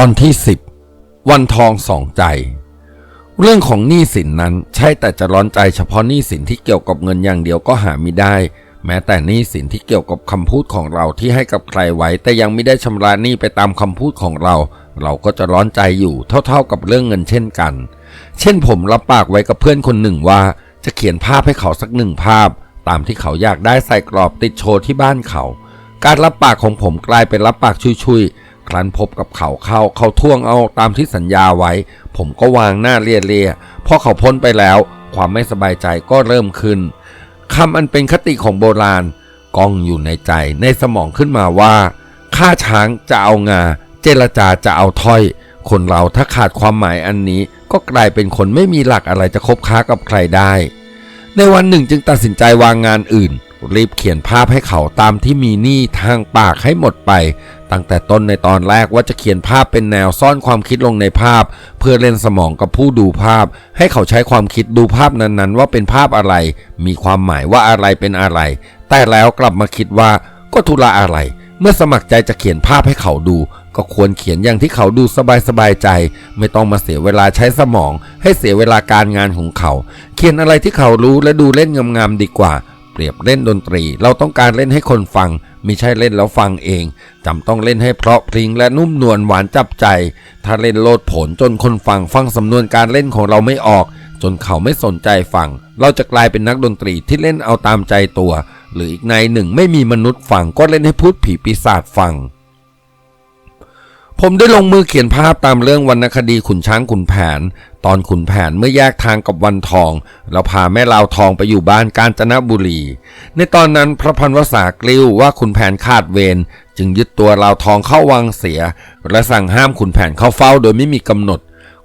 ตอนที่ 10 วันทองสองใจ เรื่องของหนี้สินนั้นใช่แต่จะร้อนใจเฉพาะหนี้สินที่เกี่ยวกับเงินอย่างเดียวก็หาไม่ได้ แม้แต่หนี้สินที่เกี่ยวกับคำพูดของเราที่ให้กับใครไว้ แต่ยังไม่ได้ชำระหนี้ไปตามคำพูดของเรา เราก็จะร้อนใจอยู่เท่า ๆกับเรื่องเงินเช่นกัน เช่นผมรับปากไว้กับเพื่อนคนหนึ่งว่า จะเขียนภาพให้เขาสักหนึ่งภาพ ตามที่เขาอยากได้ใส่กรอบติดโชว์ที่บ้านเขา การรับปากของผมกลายเป็นรับปากชุยๆ ครั้นพบกับเขาเข้าเขาท่วงเอาตามที่สัญญาไว้ ผมก็วางหน้าเลียๆพอเขาพ้นไปแล้ว ความไม่สบายใจก็เริ่มขึ้นคำอันเป็นคติของโบราณก้องอยู่ในใจในสมองขึ้นมาว่าฆ่าช้างจะเอางา เจรจาจะเอาถ้อย คนเราถ้าขาดความหมายอันนี้ ก็กลายเป็นคนไม่มีหลักอะไรจะคบค้ากับใครได้ ในวันหนึ่งจึงตัดสินใจวางงานอื่น รีบเขียนภาพให้เขาตามที่มีหนี้ทางปากให้หมดไป ตั้งแต่ต้นในตอนแรกว่าจะเขียนภาพเป็นแนวซ่อนความคิดลงในภาพ เพื่อเล่นสมองกับผู้ดูภาพ ให้เขาใช้ความคิดดูภาพนั้นๆ ว่าเป็นภาพอะไร มีความหมายว่าอะไรเป็นอะไร แต่แล้วกลับมาคิดว่าก็ธุระอะไร เมื่อสมัครใจจะเขียนภาพให้เขาดู ก็ควรเขียนอย่างที่เขาดูสบายๆใจ ไม่ต้องมาเสียเวลาใช้สมอง ให้เสียเวลาการงานของเขา เขียนอะไรที่เขารู้และดูเล่นงามๆดีกว่า เปรียบเล่นดนตรี เราต้องการเล่นให้คนฟังไม่ใช่เล่นแล้วฟังเองจำต้องเล่นให้เพราะพริ้งและนุ่มนวลหวานจับใจ ถ้าเล่นโลดผลจนคนฟังฟังสำนวนการเล่นของเราไม่ออก จนเขาไม่สนใจฟัง เราจะกลายเป็นนักดนตรีที่เล่นเอาตามใจตัว หรืออีกในหนึ่งไม่มีมนุษย์ฟังก็เล่นให้พูดผีปีศาจฟัง ผมได้ลงมือเขียนภาพตามเรื่องวรรณคดีขุนช้างขุนแผน ตอนขุนแผนเมื่อแยกทางกับวันทองเราพาแม่ลาวทองไปอยู่บ้านกาญจนบุรี ในตอนนั้นพระพันวษากลิ้วว่าขุนแผนขาดเวรจึงยึดตัวลาวทองเข้าวังเสีย และสั่งห้ามขุนแผนเข้าเฝ้าโดยไม่มีกำหนด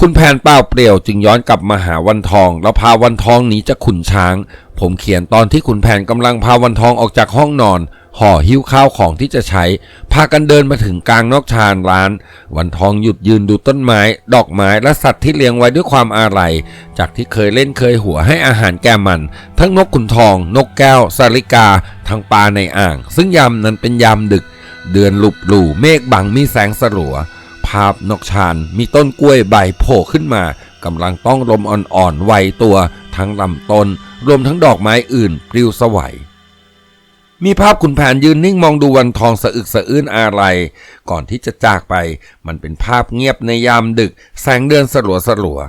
คุณแผนเปล่าเปลี่ยวจึงย้อนกลับมาหาวันทอง แล้วพาวันทองหนีจากขุนช้าง ผมเขียนตอนที่ขุนแผนกำลังพาวันทองออกจากห้องนอน ห่อหิ้วข้าวของที่จะใช้ พากันเดินมาถึงกลางนอกชานร้าน วันทองหยุดยืนดูต้นไม้ ดอกไม้และสัตว์ที่เลี้ยงไว้ด้วยความอาลัย จากที่เคยเล่นเคยหัวให้อาหารแก่มัน ทั้งนกขุนทอง นกแก้ว สาลิกา ทั้งปลาในอ่าง ซึ่งยามนั้นเป็นยามดึก เดือนหลุบหลู่เมฆบังมีแสงสลัว ภาพนกชานมีต้นกล้วยใบโผล่ขึ้นมากำลังต้องลมอ่อนๆไวตัว ทั้งลำต้นรวมทั้งดอกไม้อื่นปลิวสวัย มีภาพขุนแผนยืนนิ่งมองดูวันทองสะอึกสะอื้นอะไร ก่อนที่จะจากไป มันเป็นภาพเงียบในยามดึก แสงเดือนสลัวสลัว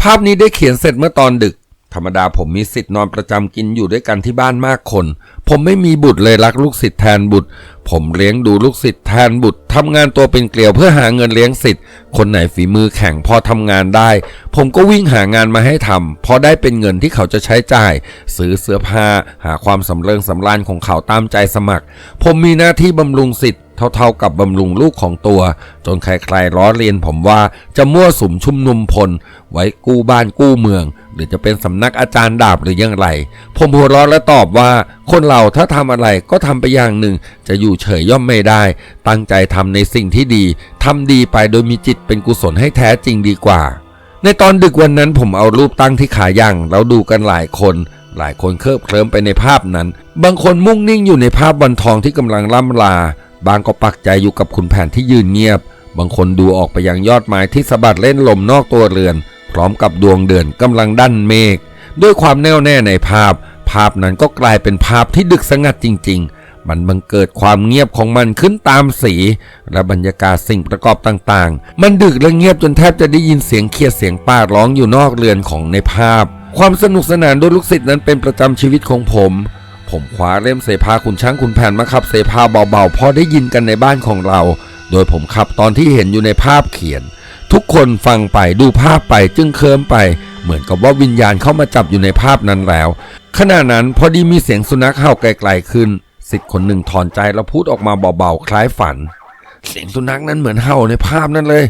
ภาพนี้ได้เขียนเสร็จเมื่อตอนดึก ธรรมดาผมมีสิทธิ์นอนประจำกินอยู่ด้วยกันที่บ้านมากคน ผมไม่มีบุตรเลยรักลูกศิษย์แทนบุตร ผมเลี้ยงดูลูกศิษย์แทนบุตรทำงานตัวเป็นเกลียวเพื่อหาเงินเลี้ยงศิษย์คนไหนฝีมือแข็งพอทำงานได้ ผมก็วิ่งหางานมาให้ทำพอได้เป็นเงินที่เขาจะใช้จ่าย ซื้อเสื้อผ้าหาความสำเริงสำราญของเขาตามใจสมัคร ผมมีหน้าที่บำรุงศิษย์ เท่าๆกับบำรุงลูกของตัว จนใครๆล้อเลียนผมว่าจะมั่วสุมชุมนุมพล ไว้กู้บ้านกู้เมือง หรือจะเป็นสำนักอาจารย์ดาบหรือยังไร ผมหัวเร้อและตอบว่า คนเราถ้าทำอะไรก็ทำไปอย่างหนึ่ง จะอยู่เฉยย่อมไม่ได้ ตั้งใจทำในสิ่งที่ดีทำดีไปโดยมีจิตเป็นกุศลให้แท้จริงดีกว่า ในตอนดึกวันนั้นผมเอารูปตั้งที่ขาย่างแล้วดูกันหลายคนหลายคนเคลิบเคลิ้มไปในภาพนั้น บางคนมุ่งนิ่งอยู่ในภาพวันทองที่กำลังล่ำลาบางก็ปักใจอยู่กับขุนแผนที่ยืนเงียบ บางคนดูออกไปยังยอดไม้ที่สะบัดเล่นลมนอกตัวเรือน พร้อมกับดวงเดือนกำลังดันเมฆด้วยความแน่วแน่ในภาพ ภาพนั้นก็กลายเป็นภาพที่ดึกสงัดจริง ๆ มันบังเกิดความเงียบของมันขึ้นตามสี และบรรยากาศสิ่งประกอบต่างๆ มันดึกและเงียบจนแทบจะได้ยินเสียงเคียดเสียงป้าร้องอยู่นอกเรือนของในภาพ ความสนุกสนานด้วยลูกศิษย์นั้นเป็นประจำชีวิตของผม ผมคว้าเล่มเสภาขุนช้างขุนแผนมาขับเสภาเบาๆพอได้ยินกันในบ้านของเรา โดยผมขับตอนที่เห็นอยู่ในภาพเขียน ทุกคนฟังไปดูภาพไปจึงเคลิ้มไป เหมือนกับว่าวิญญาณเข้ามาจับอยู่ในภาพนั้นแล้วขณะนั้นพอดีมีเสียงสุนัขเห่าไกลๆขึ้นสิทธิ์คนหนึ่งถอนใจแล้วพูดออกมาเบาๆคล้ายฝัน เสียงสุนัขนั้นเหมือนเห่าในภาพนั้นเลย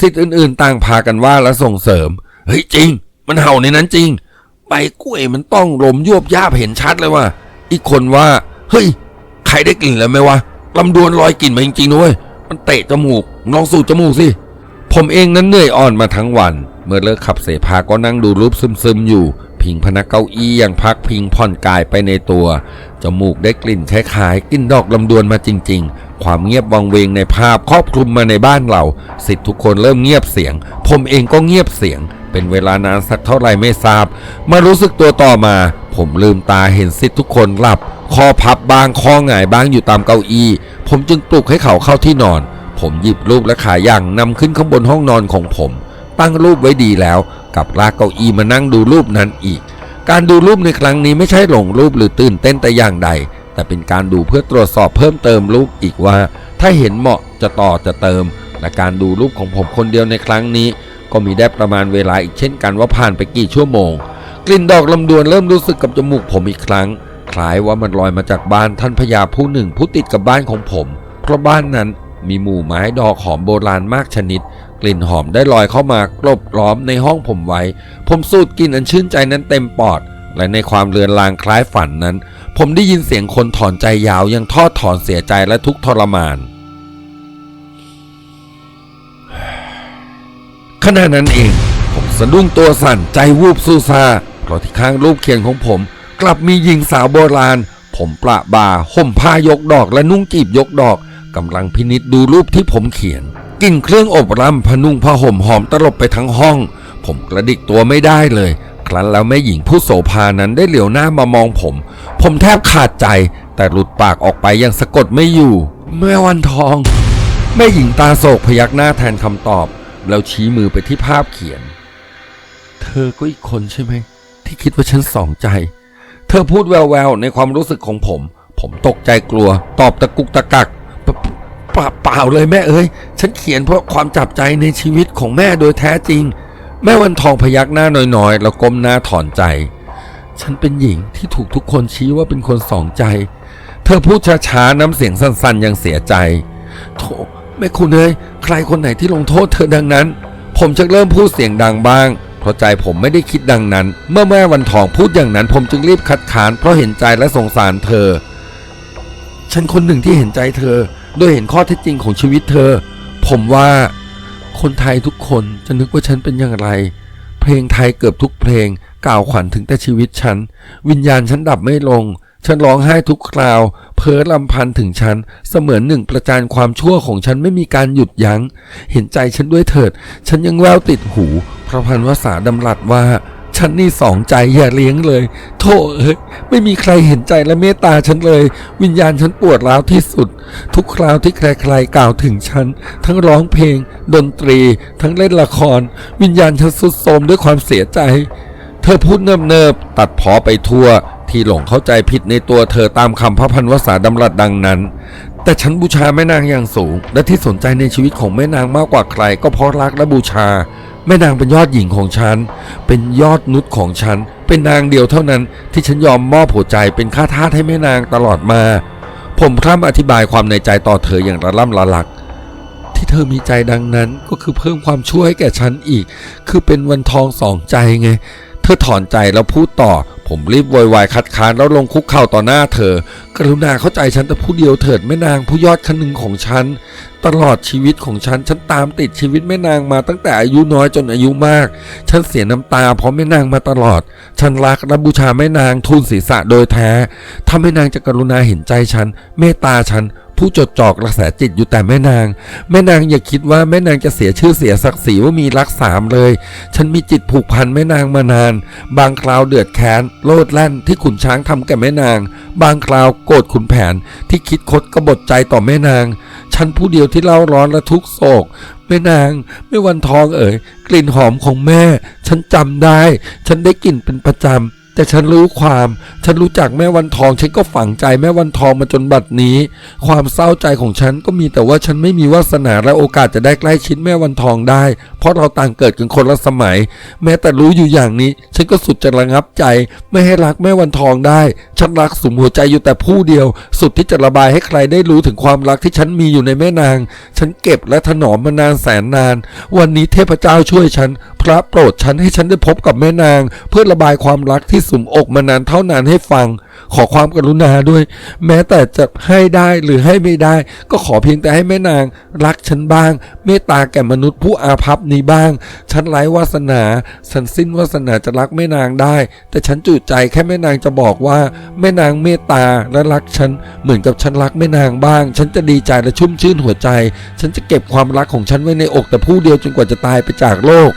สิทธิ์อื่นๆ ต่างพากันว่าและส่งเสริมเฮ้ยจริง มันเห่าในนั้นจริงใบกล้วยมันต้องลมยวบยาบเห็นชัดเลยว่า อีกคนว่า เฮ้ย ใครได้กลิ่นแล้วไหมวะลำดวนลอยกลิ่นมาจริงๆด้วยมันเตะจมูกลองสูดจมูกสิผมเองนั้นเหนื่อยอ่อนมาทั้งวัน เมื่อเลิกขับเสพาก็นั่งดูรูปซึมๆอยู่ พิงพนักเก้าอี้อย่างพักพิงผ่อนกายไปในตัว จมูกได้กลิ่นคล้ายๆกลิ่นดอกลำดวนมาจริง ๆ ความเงียบวังเวงในภาพครอบคลุมมาในบ้านเรา สิทธิ์ทุกคนเริ่มเงียบเสียง ผมเองก็เงียบเสียง เป็นเวลานานสักเท่าไหร่ไม่ทราบ มารู้สึกตัวต่อมา ผมลืมตาเห็นสิทธิ์ทุกคนหลับ คอพับบางคอหงายบ้างอยู่ตามเก้าอี้ ผมจึงปลุกให้เขาเข้าที่นอน ผมหยิบรูปและขาย่างนำขึ้นข้างบนห้องนอนของผมตั้งรูปไว้ดีแล้ว กลับลากเก้าอี้มานั่งดูรูปนั้นอีก การดูรูปในครั้งนี้ไม่ใช่หลงรูปหรือตื่นเต้นแต่อย่างใด แต่เป็นการดูเพื่อตรวจสอบเพิ่มเติมรูปอีกว่า ถ้าเห็นเหมาะจะต่อจะเติม และการดูรูปของผมคนเดียวในครั้งนี้ ก็มีได้ประมาณเวลาอีกเช่นกันว่าผ่านไปกี่ชั่วโมง กลิ่นดอกลำดวนเริ่มรู้สึกกับจมูกผมอีกครั้ง คล้ายว่ามันลอยมาจากบ้านท่านพญาผู้หนึ่งผู้ติดกับบ้านของผม เพราะบ้านนั้นมีหมู่ไม้ดอกหอมโบราณมากชนิด กลิ่นหอมได้ลอยเข้ามากลบล้อมในห้องผมไว้ ผมสูดกลิ่นอันชื่นใจนั้นเต็มปอด และในความเลือนลางคล้ายฝันนั้น ผมได้ยินเสียงคนถอนใจยาวยังทอดถอนเสียใจและทุกทรมาน ขณะนั้นเอง ผมสะดุ้งตัวสั่นใจวูบสู้ซาเพราะที่ข้างรูปเขียนของผม กลับมีหญิงสาวโบราณ ผมประบ่าห่มผ้ายกดอกและนุ่งจีบยกดอกกำลังพินิจดูรูปที่ผมเขียน กลิ่นเครื่องอบรำพนุ่งผ้าห่มหอมตลบไปทั้งห้อง ผมกระดิกตัวไม่ได้เลย ครั้นแล้วแม่หญิงผู้โสภานั้นได้เหลียวหน้ามามองผม ผมแทบขาดใจ แต่หลุดปากออกไปยังสะกดไม่อยู่ แม่วันทอง แม่หญิงตาโศกพยักหน้าแทนคำตอบ แล้วชี้มือไปที่ภาพเขียน เธอก็อีกคนใช่ไหม ที่คิดว่าฉันสองใจ เธอพูดแววๆในความรู้สึกของผม ผมตกใจกลัว ตอบตะกุกตะกัก เปล่าเลยแม่เอ้ย ฉันเขียนเพราะความจับใจในชีวิตของแม่โดยแท้จริง แม่วันทองพยักหน้าน้อยๆ แล้วก้มหน้าถอนใจ ฉันเป็นหญิงที่ถูกทุกคนชี้ว่าเป็นคนสองใจ เธอพูดช้าๆน้ำเสียงสั้นๆ ยังเสียใจโถแม่คุณเอ้ยใครคนไหนที่ลงโทษเธอดังนั้น ผมจะเริ่มพูดเสียงดังบ้าง เพราะใจผมไม่ได้คิดดังนั้น เมื่อแม่วันทองพูดอย่างนั้น ผมจึงรีบคัดค้านเพราะเห็นใจและสงสารเธอ ฉันคนหนึ่งที่เห็นใจเธอ โดยเห็นข้อเท็จจริงของชีวิตเธอ ผมว่าคนไทยทุกคนจะนึกว่าฉันเป็นอย่างไร เพลงไทยเกือบทุกเพลงกล่าวขวัญถึงแต่ชีวิตฉัน วิญญาณฉันดับไม่ลง ฉันร้องไห้ทุกคราว เพ้อลำพันถึงฉัน เสมือนหนึ่งประจานความชั่วของฉันไม่มีการหยุดยัง้ง เห็นใจฉันด้วยเถิด ฉันยังแววติดหู พระพันวษาดำรัสว่า ฉันนี่สองใจอย่าเลี้ยงเลย โธ่เอ้ยไม่มีใครเห็นใจและเมตตาฉันเลย วิญญาณฉันปวดร้าวที่สุด ทุกคราวที่ใครๆกล่าวถึงฉัน ทั้งร้องเพลง ดนตรี ทั้งเล่นละคร วิญญาณฉันสุดโทรมด้วยความเสียใจ เธอพูดเนิบๆตัดพอไปทั่ว ที่หลงเข้าใจผิดในตัวเธอตามคำพระพันวษาดำรัสดังนั้นแต่ฉันบูชาแม่นางอย่างสูง และที่สนใจในชีวิตของแม่นางมากกว่าใคร ก็เพราะรักและบูชา แม่นางเป็นยอดหญิงของฉัน เป็นยอดนุชของฉัน เป็นนางเดียวเท่านั้นที่ฉันยอมมอบหัวใจเป็นค่าทาสให้แม่นางตลอดมา ผมพร่ำอธิบายความในใจต่อเธออย่างระล่ำละลัก ที่เธอมีใจดังนั้นก็คือเพิ่มความช่วยให้แก่ฉันอีก คือเป็นวันทองสองใจไง เธอถอนใจแล้วพูดต่อ ผมรีบโวยวายคัดค้านแล้วลงคุกเข่าต่อหน้าเธอ กรุณาเข้าใจฉันแต่ผู้เดียวเถิดแม่นางผู้ยอดคนหนึ่งของฉัน ตลอดชีวิตของฉัน ฉันตามติดชีวิตแม่นางมาตั้งแต่อายุน้อยจนอายุมาก ฉันเสียน้ำตาเพราะแม่นางมาตลอด ฉันรักและบูชาแม่นางทูลศีรษะโดยแท้ ถ้าแม่นางจะกรุณาเห็นใจฉัน เมตตาฉัน ผู้จดจ่อกระแสจิตอยู่แต่แม่นาง แม่นางอย่าคิดว่าแม่นางจะเสียชื่อเสียศักดิ์ศรีว่ามีรักสามเลย ฉันมีจิตผูกพันแม่นางมานาน บางคราวเดือดแค้นโลดแล่นที่ขุนช้างทำแก่แม่นาง บางคราวโกรธขุนแผนที่คิดคดกบฏใจต่อแม่นาง ฉันผู้เดียวที่เล่าร้อนและทุกโศกแม่นางแม่วันทองเอ๋ยกลิ่นหอมของแม่ ฉันจำได้ ฉันได้กลิ่นเป็นประจำ แต่ฉันรู้ความ ฉันรู้จักแม่วันทอง ฉันก็ฝังใจแม่วันทองมาจนบัดนี้ ความเศร้าใจของฉันก็มีแต่ว่าฉันไม่มีวาสนาและโอกาสจะได้ใกล้ชิดแม่วันทองได้ เพราะเราต่างเกิดกันคนละสมัย แม้แต่รู้อยู่อย่างนี้ ฉันก็สุดจะระงับใจ ไม่ให้รักแม่วันทองได้ ฉันรักสุมหัวใจอยู่แต่ผู้เดียว สุดที่จะระบายให้ใครได้รู้ถึงความรักที่ฉันมีอยู่ในแม่นาง ฉันเก็บและถนอมมานานแสนนาน วันนี้เทพเจ้าช่วยฉัน พระโปรดฉันให้ฉันได้พบกับแม่นาง เพื่อระบายความรักที่สุมอกมานานเท่านานให้ฟัง ขอความกรุณาด้วย แม้แต่จะให้ได้หรือให้ไม่ได้ ก็ขอเพียงแต่ให้แม่นาง รักฉันบ้าง เมตตาแก่มนุษย์ผู้อาภัพนี้บ้าง ฉันไร้วาสนา ฉันสิ้นวาสนาจะรักแม่นางได้ แต่ฉันจุใจแค่แม่นางจะบอกว่า แม่นางเมตตาและรักฉันเหมือนกับฉันรักแม่นางบ้าง ฉันจะดีใจและชุ่มชื่นหัวใจ ฉันจะเก็บความรักของฉันไว้ในอกแต่ผู้เดียวจนกว่าจะตายไปจากโลก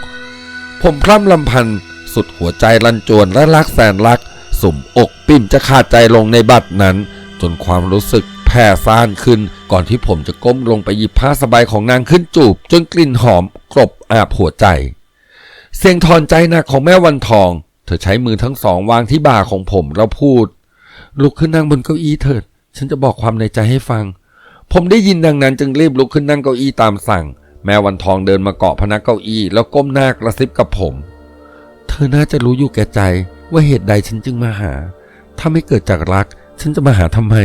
ผมพร่ำลำพันสุดหัวใจรันจวนและรักแสนรัก สุ่มอกปิ่มจะขาดใจลงในบัดนั้น จนความรู้สึกแผ่ซ่านขึ้น ก่อนที่ผมจะก้มลงไปหยิบผ้าสบายของนางขึ้นจูบ จนกลิ่นหอมกรบอาบหัวใจ เสียงถอนใจหนักของแม่วันทอง เธอใช้มือทั้งสองวางที่บ่าของผมแล้วพูด ลุกขึ้นนั่งบนเก้าอี้เถิด ฉันจะบอกความในใจให้ฟัง ผมได้ยินดังนั้นจึงรีบลุกขึ้นนั่งเก้าอี้ตามสั่ง แม่วันทองเดินมาเกาะพนักเก้าอี้แล้วก้มหน้ากระซิบกับผม เธอน่าจะรู้อยู่แก่ใจว่าเหตุใดฉันจึงมาหา ถ้าไม่เกิดจากรัก ฉันจะมาหาทำไม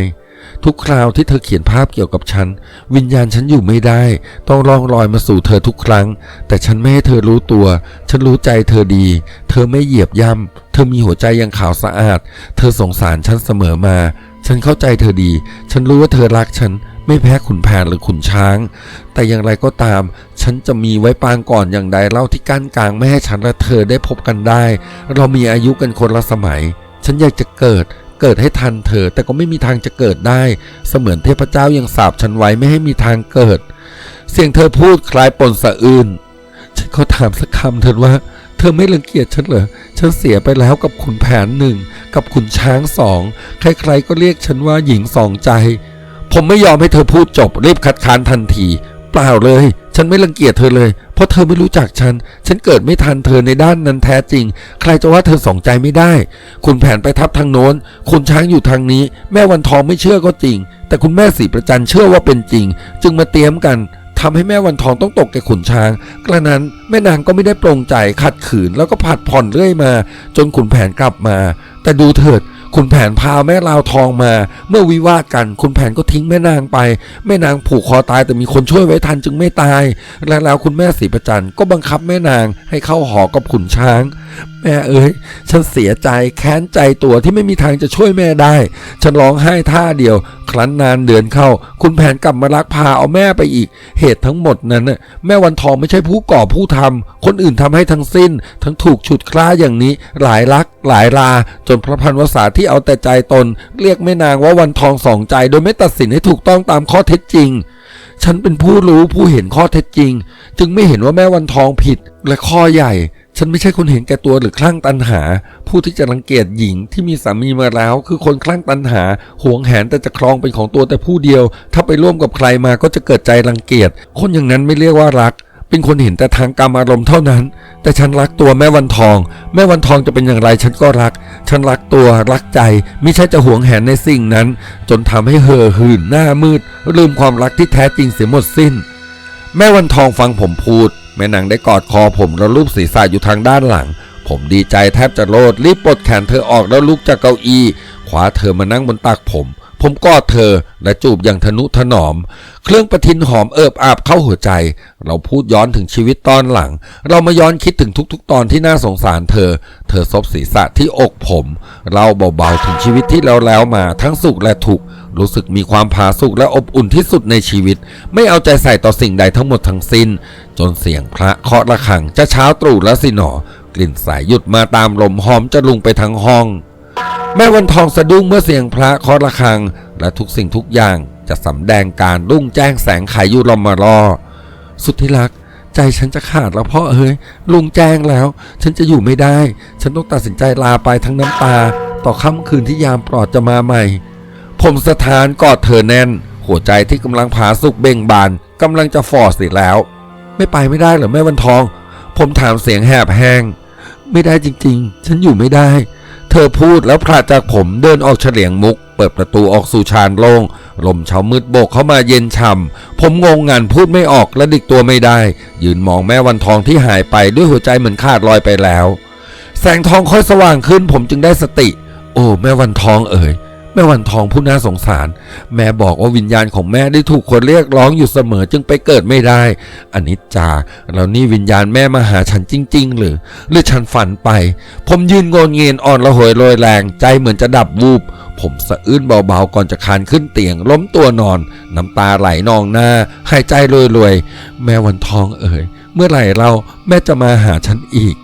ทุกคราวที่เธอเขียนภาพเกี่ยวกับฉัน วิญญาณฉันอยู่ไม่ได้ ต้องล่องลอยมาสู่เธอทุกครั้ง แต่ฉันไม่ให้เธอรู้ตัว ฉันรู้ใจเธอดี เธอไม่เหยียบย่ำเธอมีหัวใจยังขาวสะอาด เธอสงสารฉันเสมอมา ฉันเข้าใจเธอดี ฉันรู้ว่าเธอรักฉัน ไม่แพ้ขุนแผนหรือขุนช้าง แต่อย่างไรก็ตาม ฉันจะมีไว้ปางก่อนอย่างใดเล่าที่กั้นกลางไม่ให้ฉันและเธอได้พบกันได้ เรามีอายุกันคนละสมัย ฉันอยากจะเกิดเกิดให้ทันเธอแต่ก็ไม่มีทางจะเกิดได้ เสมือนเทพเจ้ายังสาบฉันไว้ไม่ให้มีทางเกิด เสียงเธอพูดคล้ายปนสะอื้นฉันขอถามสักคำเถิดว่า เธอไม่รังเกียจฉันเหรอฉันเสียไปแล้วกับขุนแผนหนึ่งกับขุนช้างสองใครๆก็เรียกฉันว่าหญิงสองใจ ผมไม่ยอมให้เธอพูดจบรีบคัดค้านทันที เปล่าเลย ฉันไม่รังเกียจเธอเลย เพราะเธอไม่รู้จักฉัน ฉันเกิดไม่ทันเธอในด้านนั้นแท้จริง ใครจะว่าเธอสองใจไม่ได้ คุณแผนไปทับทางโน้น คุณช้างอยู่ทางนี้ แม่วันทองไม่เชื่อก็จริง แต่คุณแม่สีประจันเชื่อว่าเป็นจริง จึงมาเตรียมกันทำให้แม่วันทองต้องตกแก่ขุนช้าง กระนั้นแม่นางก็ไม่ได้ปรงใจขัดขืนแล้วก็ผัดผ่อนเรื่อยมา จนขุนแผนกลับมา แต่ดูเถิด คุณแผนพาแม่ลาวทองมา เมื่อวิวาทกันคุณแผนก็ทิ้งแม่นางไป แม่นางผูกคอตายแต่มีคนช่วยไว้ทันจึงไม่ตาย และแล้วคุณแม่ศรีประจันก็บังคับแม่นางให้เข้าหอกับขุนช้าง แม่เอ้ย ฉันเสียใจแค้นใจตัวที่ไม่มีทางจะช่วยแม่ได้ ฉันร้องไห้ท่าเดียว ครั้นนานเดือนเข้า คุณแผนกลับมาลักพาเอาแม่ไปอีก เหตุทั้งหมดนั้นน่ะแม่วันทองไม่ใช่ผู้ก่อผู้ทำคนอื่นทำให้ทั้งสิ้น ทั้งถูกฉุดคล้าอย่างนี้ หลายลัก หลายลา จนพระพันวษาที่เอาแต่ใจตน เรียกแม่นางว่าวันทองสองใจ โดยไม่ตัดสินให้ถูกต้องตามข้อเท็จจริงฉันเป็นผู้รู้ผู้เห็นข้อเท็จจริง จึงไม่เห็นว่าแม่วันทองผิดและข้อใหญ่ ฉันไม่ใช่คนเห็นแก่ตัวหรือคลั่งตันหา ผู้ที่จะรังเกียจหญิงที่มีสามีมาแล้ว คือคนคลั่งตันหา หวงแหนแต่จะครองเป็นของตัวแต่ผู้เดียว ถ้าไปร่วมกับใครมาก็จะเกิดใจรังเกียจคนอย่างนั้นไม่เรียกว่ารัก เป็นคนเห็นแต่ทางกรรมอารมณ์เท่านั้น แต่ฉันรักตัวแม่วันทอง แม่วันทองจะเป็นอย่างไรฉันก็รัก ฉันรักตัวรักใจ ไม่ใช่จะหวงแหนในสิ่งนั้น จนทำให้เห่อหื่นหน้ามืดลืมความรักที่แท้จริงเสียหมดสิ้น แม่วันทองฟังผมพูด แม่นางได้กอดคอผมแล้วลูบศีรษะอยู่ทางด้านหลัง ผมดีใจแทบจะโลดรีบปลดแขนเธอออกแล้วลุกจากเก้าอี้คว้าเธอมานั่งบนตักผม ผมกอดเธอและจูบอย่างทนุถนอม เครื่องประทินหอมเอิบอาบเข้าหัวใจ เราพูดย้อนถึงชีวิตตอนหลัง เรามาย้อนคิดถึงทุกๆ ตอนที่น่าสงสารเธอ เธอซบศีรษะที่อกผม เราเบาๆถึงชีวิตที่เราแล้วมาทั้งสุขและทุกข์ รู้สึกมีความผาสุกและอบอุ่นที่สุดในชีวิต ไม่เอาใจใส่ต่อสิ่งใดทั้งหมดทั้งสิ้น จนเสียงพระเคาะระฆังจะเช้าตรู่แล้วสิหนอ กลิ่นสายหยุดมาตามลมหอมจะลุงไปทั้งห้อง แม่วันทองสะดุ้งเมื่อเสียงพระเคาะระฆัง และทุกสิ่งทุกอย่างจะสำแดงการรุ่งแจ้งแสงไขยู่ลมมารอ สุดที่รักใจฉันจะขาดแล้วพ่อเอ้ยลุงแจ้งแล้ว ฉันจะอยู่ไม่ได้ ฉันต้องตัดสินใจลาไปทั้งน้ำตา ต่อค่ำคืนที่ยามปลอดจะมาใหม่ ผมสถานกอดเธอแน่น หัวใจที่กำลังผาสุกเบ่งบานกำลังจะฟอดสิแล้ว ไม่ไปไม่ได้เหรอแม่วันทอง ผมถามเสียงแหบแห้ง ไม่ได้จริงๆ ฉันอยู่ไม่ได้ เธอพูดแล้วพลาจากผมเดินออกเฉลียงมุก เปิดประตูออกสู่ชานโลง่งลมเช้ามืดโบกเข้ามาเย็นช่ำผมงงงันพูดไม่ออกและดิกตัวไม่ได้ ยืนมองแม่วันทองที่หายไปด้วยหัวใจเหมือนขาดลอยไปแล้ว แสงทองค่อยสว่างขึ้น ผมจึงได้สติ โอ้แม่วันทองเอ๋ย แม่วันทองผู้น่าสงสาร แม่บอกว่าวิญญาณของแม่ได้ถูกคนเรียกร้องอยู่เสมอจึงไปเกิดไม่ได้ อันนี้จาแล้วนี่วิญญาณแม่มาหาฉันจริง ๆ หรือ หรือฉันฝันไป ผมยืนโงนเงียนอ่อนระหวยโรยแรง ใจเหมือนจะดับวูบ ผมสะอื้นเบาๆก่อนจะคานขึ้นเตียง ล้มตัวนอน น้ำตาไหลนองหน้า หายใจรวยๆแม่วันทองเอ๋ยเมื่อไหร่เราแม่จะมาหาฉันอีก